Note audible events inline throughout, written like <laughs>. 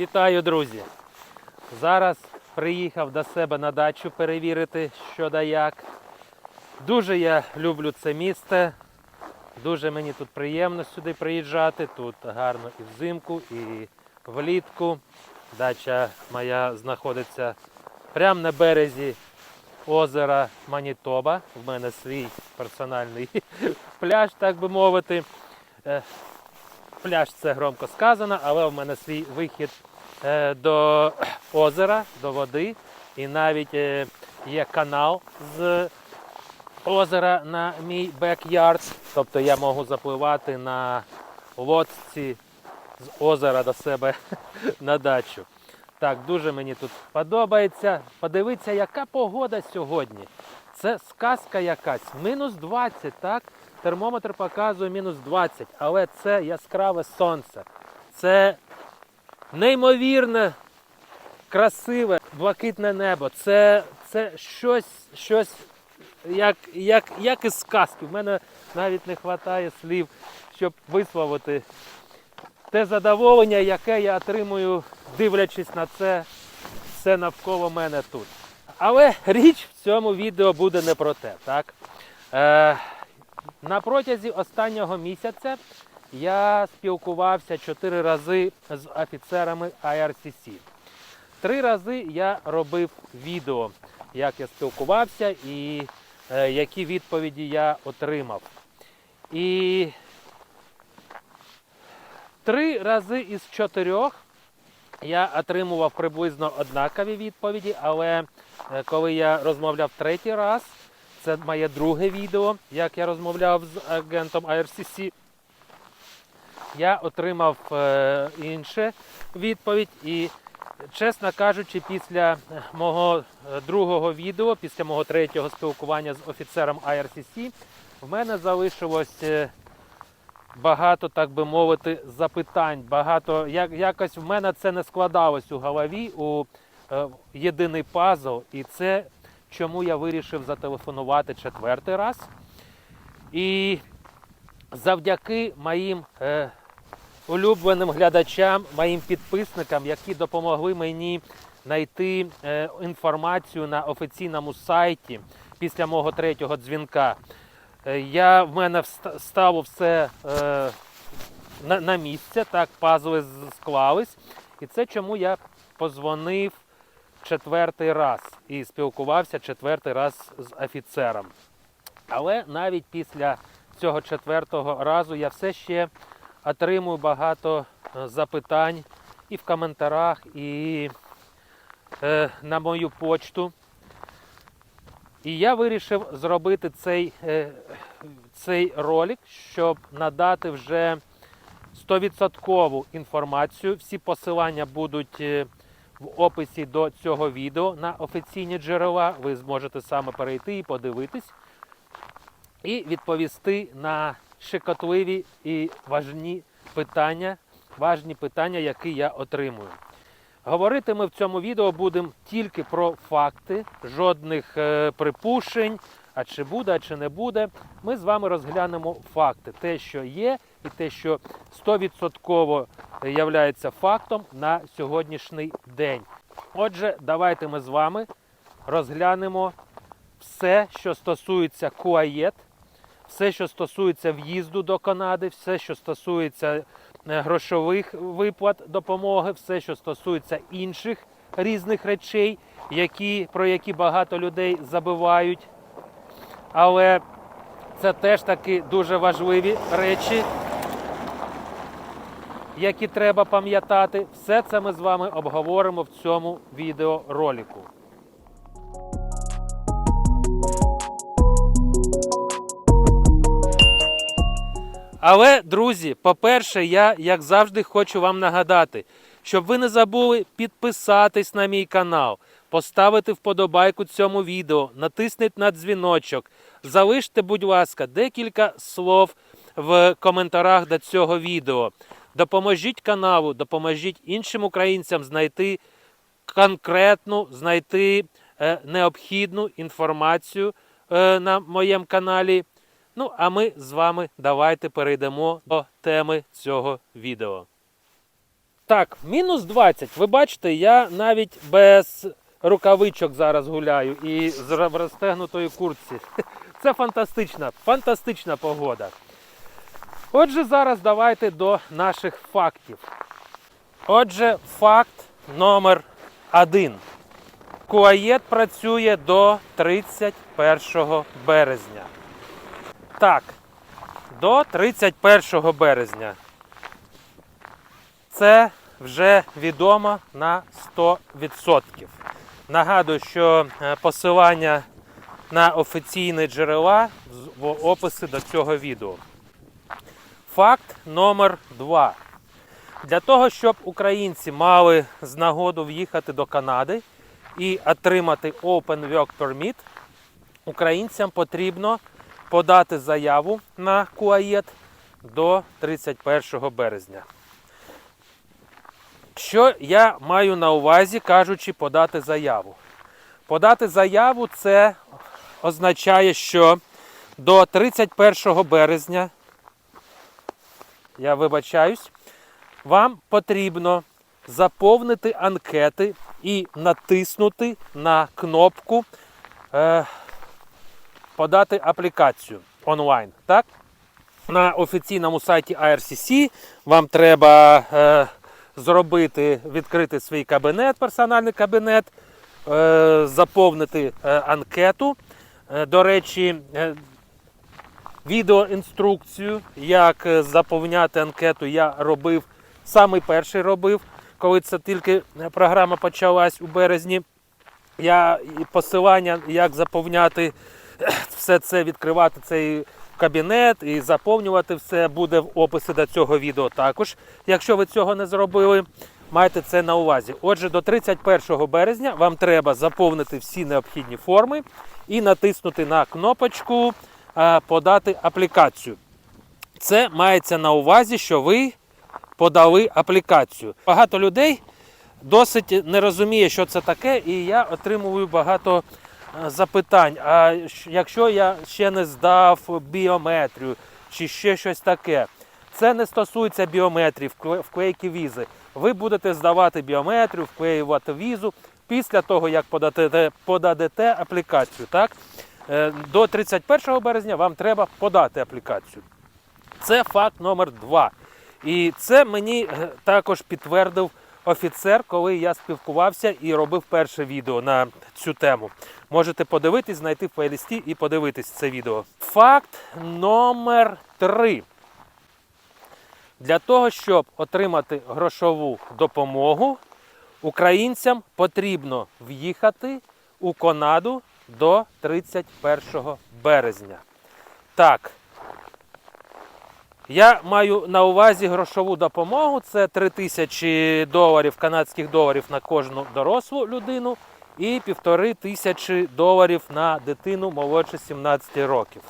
Вітаю, друзі! Зараз приїхав до себе на дачу перевірити, що да як. Дуже я люблю це місце. Дуже мені тут приємно сюди приїжджати. Тут гарно і взимку, і влітку. Дача моя знаходиться прямо на березі озера Манітоба. В мене свій персональний <laughs> пляж, так би мовити. Е, Пляж це громко сказано, але в мене свій вихід до озера, до води. І навіть е, є канал з озера на мій бек-ярд. Тобто я можу запливати на лодці з озера до себе <laughs> на дачу. Так, дуже мені тут подобається. Подивіться, яка погода сьогодні. Це сказка якась. Мінус 20, так? Термометр показує мінус 20, але це яскраве сонце. Це неймовірне, красиве, блакитне небо. Це, це щось, щось як, як, як із сказки. У мене навіть не вистачає слів, щоб висловити те задоволення, яке я отримую, дивлячись на це все навколо мене тут. Але річ в цьому відео буде не про те. Так? Е, на протязі останнього місяця я спілкувався чотири рази з офіцерами IRCC. Три рази я робив відео, як я спілкувався і е, які відповіді я отримав. І три рази із чотирьох я отримував приблизно однакові відповіді, але е, коли я розмовляв третій раз, це моє друге відео, як я розмовляв з агентом IRCC, я отримав е, інше відповідь. І, чесно кажучи, після мого е, другого відео, після мого третього спілкування з офіцером IRCC, в мене залишилось е, багато, так би мовити, запитань. Багато як, якось в мене це не складалось у голові у е, єдиний пазл, і це чому я вирішив зателефонувати четвертий раз. І завдяки моїм улюбленим глядачам, моїм підписникам, які допомогли мені знайти е, інформацію на офіційному сайті після мого третього дзвінка. Е, Я, в мене стало все е, на, на місце, так, пазли склались. І це чому я позвонив четвертий раз і спілкувався четвертий раз з офіцером. Але навіть після цього четвертого разу я все ще отримую багато е, запитань і в коментарях, і е, на мою почту. І я вирішив зробити цей, е, цей ролик, щоб надати вже 100% інформацію. Всі посилання будуть в описі до цього відео на офіційні джерела. Ви зможете саме перейти і подивитись, і відповісти на щекотливі і важні питання, важні питання, які я отримую. Говорити ми в цьому відео будемо тільки про факти, жодних е, припущень, а чи буде, а чи не буде. Ми з вами розглянемо факти, те, що є, і те, що 100% являється фактом на сьогоднішній день. Отже, давайте ми з вами розглянемо все, що стосується Куаєт, все, що стосується в'їзду до Канади, все, що стосується е, грошових виплат допомоги, все, що стосується інших різних речей, які, про які багато людей забувають. Але це теж таки дуже важливі речі, які треба пам'ятати. Все це ми з вами обговоримо в цьому відеоролику. Але, друзі, по-перше, я, як завжди, хочу вам нагадати, щоб ви не забули підписатись на мій канал, поставити вподобайку цьому відео, натисніть на дзвіночок, залиште, будь ласка, декілька слов в коментарях до цього відео. Допоможіть каналу, допоможіть іншим українцям знайти конкретну, знайти е, необхідну інформацію е, на моєму каналі. Ну, а ми з вами давайте перейдемо до теми цього відео. Так, мінус 20. Ви бачите, я навіть без рукавичок зараз гуляю і з розтегнутої куртці. <laughs> Це фантастична, фантастична погода. Отже, зараз давайте до наших фактів. Отже, факт номер один. Куаєт працює до 31 березня. Так, до 31 березня. Це вже відомо на 100%. Нагадую, що е, посилання на офіційні джерела в описі до цього відео. Факт номер два. Для того, щоб українці мали з нагоду в'їхати до Канади і отримати Open Work Permit, українцям потрібно подати заяву на КУАЄТ до 31 березня. Що я маю на увазі, кажучи, подати заяву? Подати заяву це означає, що до 31 березня, я вибачаюсь, вам потрібно заповнити анкети і натиснути на кнопку е, подати аплікацію онлайн. Так? На офіційному сайті IRCC вам треба е, зробити, відкрити свій кабінет, персональний кабінет, е, заповнити е, анкету. Е, до речі, е, відеоінструкцію, як е, заповняти анкету, я робив, самий перший робив, коли це тільки е, програма почалась у березні. Я посилання, як заповняти <clears throat> все це, відкривати цей кабінет і заповнювати все буде в описі до цього відео також. Якщо ви цього не зробили, майте це на увазі. Отже, до 31 березня вам треба заповнити всі необхідні форми і натиснути на кнопочку е, Подати аплікацію. Це мається на увазі, що ви подали аплікацію. Багато людей досить не розуміє, що це таке, і я отримую багато запитань. А якщо я ще не здав біометрію чи ще щось таке, це не стосується біометрії, вкле- вклейки візи. Ви будете здавати біометрію, вклеювати візу після того, як подадете, подадете аплікацію. Так? Е, До 31 березня вам треба подати аплікацію. Це факт номер два. І це мені е, також підтвердив офіцер, коли я спілкувався і робив перше відео на цю тему. Можете подивитись, знайти в плейлисті і подивитись це відео. Факт номер три. Для того, щоб отримати грошову допомогу, українцям потрібно в'їхати у Канаду до 31 березня. Так, я маю на увазі грошову допомогу. Це 3 тисячі доларів, канадських доларів на кожну дорослу людину і півтори тисячі доларів на дитину молодше 17 років.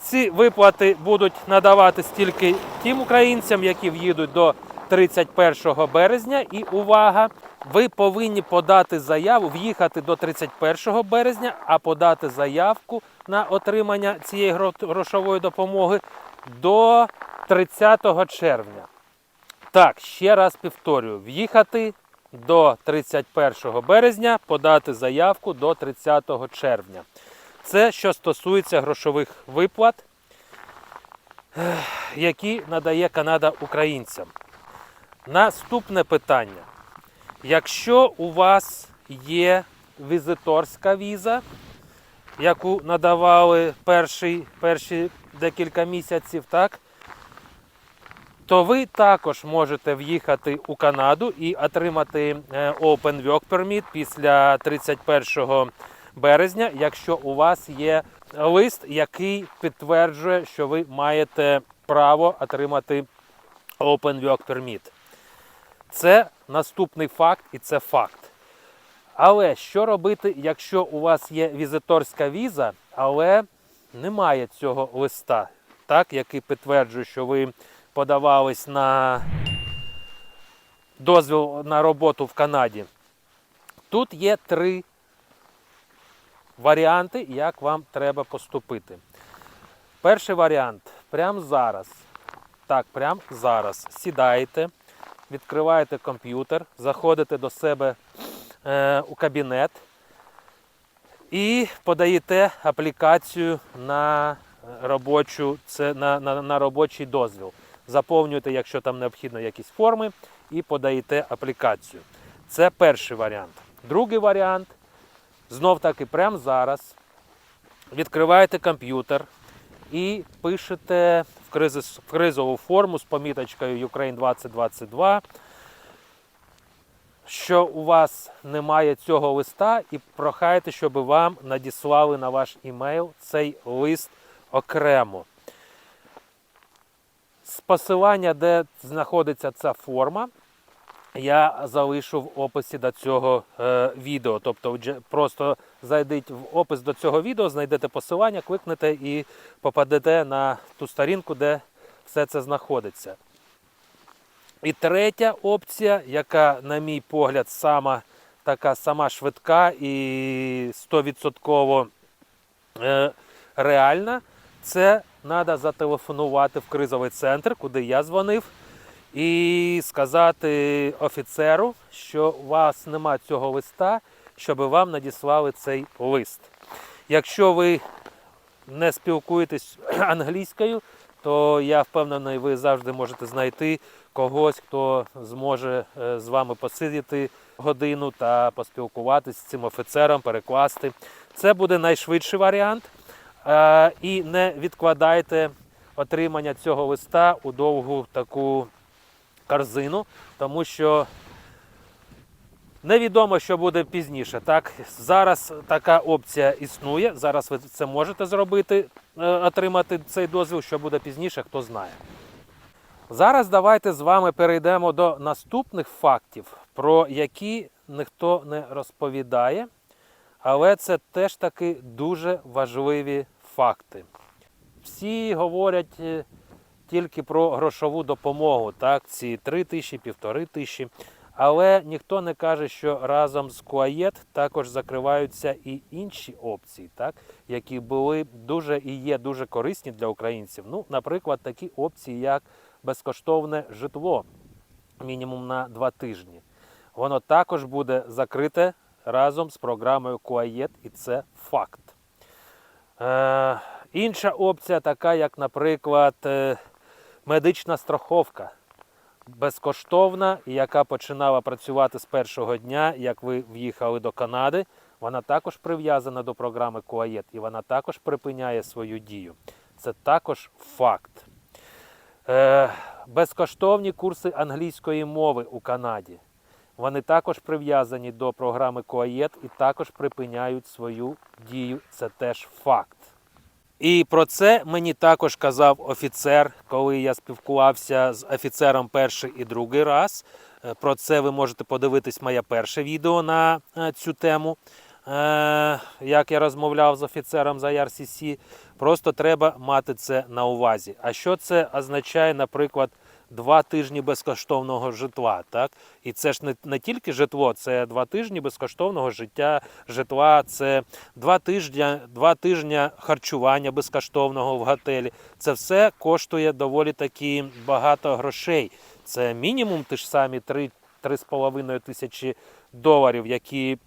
Ці виплати будуть надаватись тільки тим українцям, які в'їдуть до 31 березня. І увага! Ви повинні подати заяву, в'їхати до 31 березня, а подати заявку на отримання цієї грошової допомоги до 30 червня. Так, ще раз повторюю: в'їхати до 31 березня, подати заявку до 30 червня. Це що стосується грошових виплат, <sighs> які надає Канада українцям. Наступне питання. Якщо у вас є візиторська віза, яку надавали перші, перші декілька місяців, так? то ви також можете в'їхати у Канаду і отримати е, Open Work Permit після 31 березня, якщо у вас є лист, який підтверджує, що ви маєте право отримати Open Work Permit. Це наступний факт і це факт. Але що робити, якщо у вас є візиторська віза, але немає цього листа, так, який підтверджує, що ви подавались на дозвіл на роботу в Канаді? Тут є три варіанти, як вам треба поступити. Перший варіант прямо зараз. Так, прямо зараз сідаєте, відкриваєте комп'ютер, заходите до себе у кабінет і подаєте аплікацію на робочу, це на, на, на робочий дозвіл. Заповнюєте, якщо там необхідно якісь форми, і подаєте аплікацію. Це перший варіант. Другий варіант знов таки прямо зараз відкриваєте комп'ютер і пишете в кризову форму з поміточкою Ukraine 2022, що у вас немає цього листа, і прохаєте, щоб вам надіслали на ваш імейл цей лист окремо. З посилання, де знаходиться ця форма, я залишу в описі до цього е, відео. Тобто просто зайдіть в опис до цього відео, знайдете посилання, кликнете і попадете на ту сторінку, де все це знаходиться. І третя опція, яка, на мій погляд, сама така сама швидка і 100% е, реальна, це треба зателефонувати в кризовий центр, куди я дзвонив, і сказати офіцеру, що у вас нема цього листа, щоб вам надіслали цей лист. Якщо ви не спілкуєтесь <clears throat> англійською, то я впевнений, ви завжди можете знайти когось, хто зможе е, з вами посидіти годину та поспілкуватися з цим офіцером, перекласти. Це буде найшвидший варіант. Е, І не відкладайте отримання цього листа у довгу таку корзину, тому що невідомо, що буде пізніше. Так, зараз така опція існує. Зараз ви це можете зробити, е, отримати цей дозвіл. Що буде пізніше, хто знає. Зараз давайте з вами перейдемо до наступних фактів, про які ніхто не розповідає, але це теж таки дуже важливі факти. Всі говорять е, тільки про грошову допомогу, так, ці 3 тисячі, півтори тисячі. Але ніхто не каже, що разом з Куаєт також закриваються і інші опції, так, які були дуже і є дуже корисні для українців. Ну, наприклад, такі опції, як безкоштовне житло мінімум на два тижні. Воно також буде закрите разом з програмою Куаєт, і це факт. Е, інша опція така, як, наприклад, е, медична страховка. Безкоштовна, яка починала працювати з першого дня, як ви в'їхали до Канади. Вона також прив'язана до програми Куаєт і вона також припиняє свою дію. Це також факт. Е, безкоштовні курси англійської мови у Канаді. Вони також прив'язані до програми Коаєт і також припиняють свою дію. Це теж факт. І про це мені також казав офіцер, коли я спілкувався з офіцером перший і другий раз. Е, Про це ви можете подивитись моє перше відео на е, цю тему. Е, Як я розмовляв з офіцером за RCC. Просто треба мати це на увазі. А що це означає, наприклад, два тижні безкоштовного житла? Так? І це ж не, не тільки житло, це два тижні безкоштовного життя, житла, це два тижні, два тижні харчування безкоштовного в готелі. Це все коштує доволі таки багато грошей. Це мінімум ті ж самі 3-3,5 тисячі доларів, які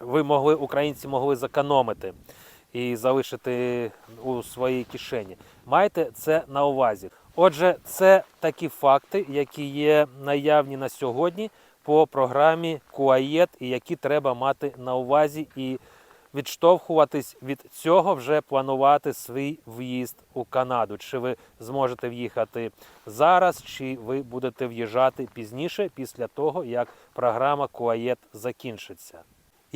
ви могли, українці могли зекономити і залишити у своїй кишені. Майте це на увазі. Отже, це такі факти, які є наявні на сьогодні по програмі КУАЄТ і які треба мати на увазі і відштовхуватись від цього, вже планувати свій в'їзд у Канаду. Чи ви зможете в'їхати зараз, чи ви будете в'їжджати пізніше, після того, як програма КУАЄТ закінчиться.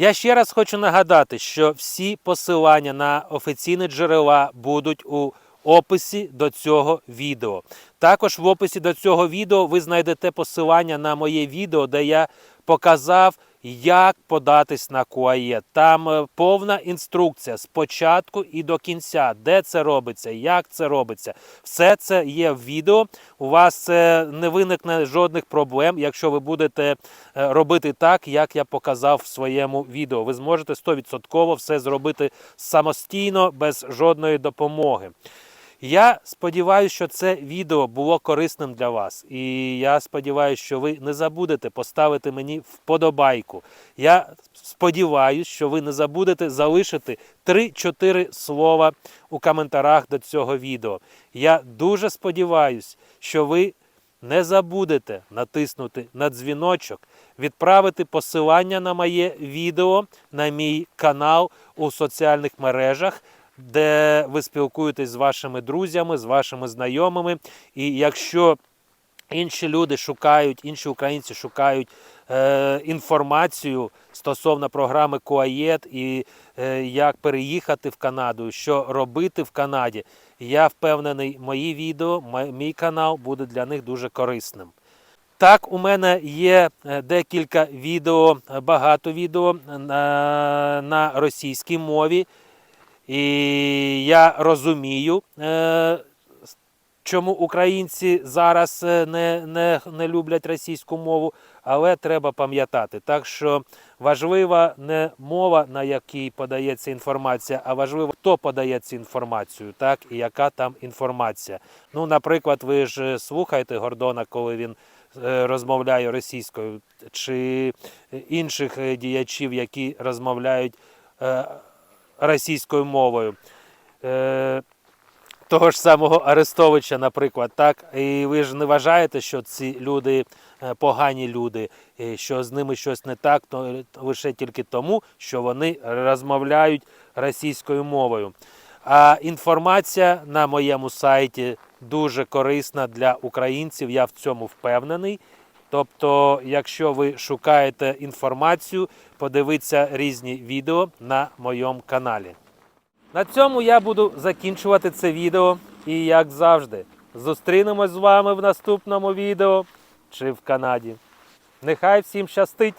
Я ще раз хочу нагадати, що всі посилання на офіційні джерела будуть у описі до цього відео. Також в описі до цього відео ви знайдете посилання на моє відео, де я показав, як податись на КУАЄ. Там е, повна інструкція з початку і до кінця, де це робиться, як це робиться. Все це є в відео. У вас це не виникне жодних проблем, якщо ви будете е, робити так, як я показав в своєму відео. Ви зможете 100% все зробити самостійно, без жодної допомоги. Я сподіваюся, що це відео було корисним для вас. І я сподіваюся, що ви не забудете поставити мені вподобайку. Я сподіваюся, що ви не забудете залишити 3-4 слова у коментарях до цього відео. Я дуже сподіваюся, що ви не забудете натиснути на дзвіночок, відправити посилання на моє відео на мій канал у соціальних мережах, де ви спілкуєтесь з вашими друзями, з вашими знайомими. І якщо інші люди шукають, інші українці шукають е, інформацію стосовно програми Куаєт і е, як переїхати в Канаду, що робити в Канаді, я впевнений, мої відео, мій канал буде для них дуже корисним. Так, у мене є е, декілька відео, е, багато відео на, на російській мові. І я розумію, е, чому українці зараз е, не, не, не люблять російську мову, але треба пам'ятати. Так що важлива не мова, на якій подається інформація, а важливо, хто подає цю інформацію, так, і яка там інформація. Ну, наприклад, ви ж слухаєте Гордона, коли він е, розмовляє російською, чи інших е, діячів, які розмовляють е, російською мовою. Е, того ж самого Арестовича, наприклад, так. І ви ж не вважаєте, що ці люди е, погані люди, що з ними щось не так, то лише тільки тому, що вони розмовляють російською мовою. А інформація на моєму сайті дуже корисна для українців, я в цьому впевнений. Тобто, якщо ви шукаєте інформацію, подивіться різні відео на моєму каналі. На цьому я буду закінчувати це відео. І як завжди, зустрінемось з вами в наступному відео чи в Канаді. Нехай всім щастить!